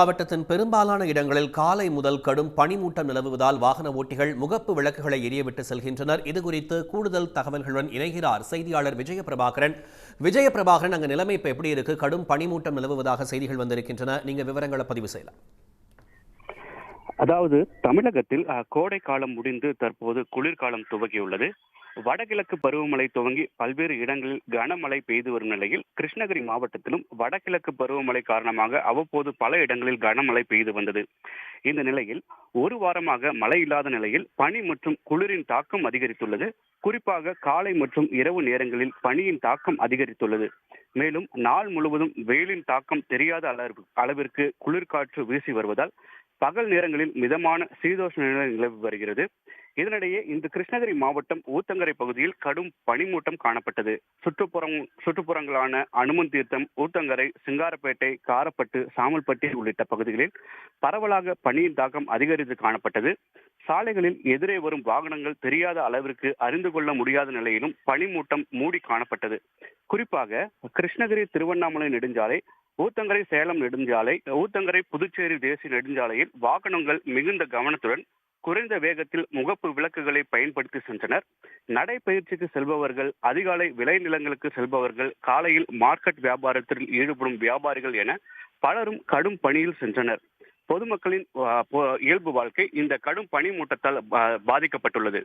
மாவட்டத்தின் பெரும்பாலான இடங்களில் காலை முதல் கடும் பனிமூட்டம் நிலவுவதால் வாகன ஓட்டிகள் முகப்பு விளக்குகளை எரியவிட்டு செல்கின்றனர். இதுகுறித்து கூடுதல் தகவல்களுடன் இணைகிறார் செய்தியாளர் விஜயபிரபாகரன். விஜயபிரபாகரன் அங்கு அங்க நிலைமை இப்போ எப்படி இருக்கு? கடும் பனிமூட்டம் நிலவுவதாக செய்திகள் வந்திருக்கின்றன. நீங்க விவரங்களை பதிவு செய்யலாம். அதாவது தமிழகத்தில் கோடை காலம் முடிந்து தற்போது குளிர்காலம் துவங்கியுள்ளது. வடகிழக்கு பருவமழை துவங்கி பல்வேறு இடங்களில் கனமழை பெய்து வரும் நிலையில் கிருஷ்ணகிரி மாவட்டத்திலும் வடகிழக்கு பருவமழை காரணமாக அவ்வப்போது பல இடங்களில் கனமழை பெய்து வந்தது. இந்த நிலையில் ஒரு வாரமாக மழை இல்லாத நிலையில் பனி மற்றும் குளிரின் தாக்கம் அதிகரித்துள்ளது. குறிப்பாக காலை மற்றும் இரவு நேரங்களில் பனியின் தாக்கம் அதிகரித்துள்ளது. மேலும் நாள் முழுவதும் வெயிலின் தாக்கம் தெரியாத அளவிற்கு குளிர்காற்று வீசி வருவதால் பகல் நேரங்களில் மிதமான சீதோஷ நிலை நிலவி வருகிறது. இதனிடையே இன்று கிருஷ்ணகிரி மாவட்டம் ஊத்தங்கரை பகுதியில் கடும் பனிமூட்டம் காணப்பட்டது. சுற்றுப்புறம் சுற்றுப்புறங்களான அனுமன் தீர்த்தம் ஊத்தங்கரை சிங்காரப்பேட்டை காரப்பட்டு சாமல்பட்டி உள்ளிட்ட பகுதிகளில் பரவலாக பனியின் தாக்கம் அதிகரித்து காணப்பட்டது. சாலைகளில் எதிரே வரும் வாகனங்கள் தெரியாத அளவிற்கு அறிந்து கொள்ள முடியாத நிலையிலும் பனிமூட்டம் மூடி காணப்பட்டது. குறிப்பாக கிருஷ்ணகிரி திருவண்ணாமலை நெடுஞ்சாலை ஊத்தங்கரை சேலம் நெடுஞ்சாலை ஊத்தங்கரை புதுச்சேரி தேசிய நெடுஞ்சாலையில் வாகனங்கள் மிகுந்த கவனத்துடன் குறைந்த வேகத்தில் முகப்பு விளக்குகளை பயன்படுத்தி சென்றனர். நடைப்பயிற்சிக்கு செல்பவர்கள் அதிகாலை விளைநிலங்களுக்கு செல்பவர்கள் காலையில் மார்க்கெட் வியாபாரத்தில் ஈடுபடும் வியாபாரிகள் என பலரும் கடும் பணியில் சென்றனர். பொதுமக்களின் இயல்பு வாழ்க்கை இந்த கடும் பனி மூட்டத்தால் பாதிக்கப்பட்டுள்ளது.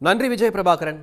நன்றி விஜய் பிரபாகரன்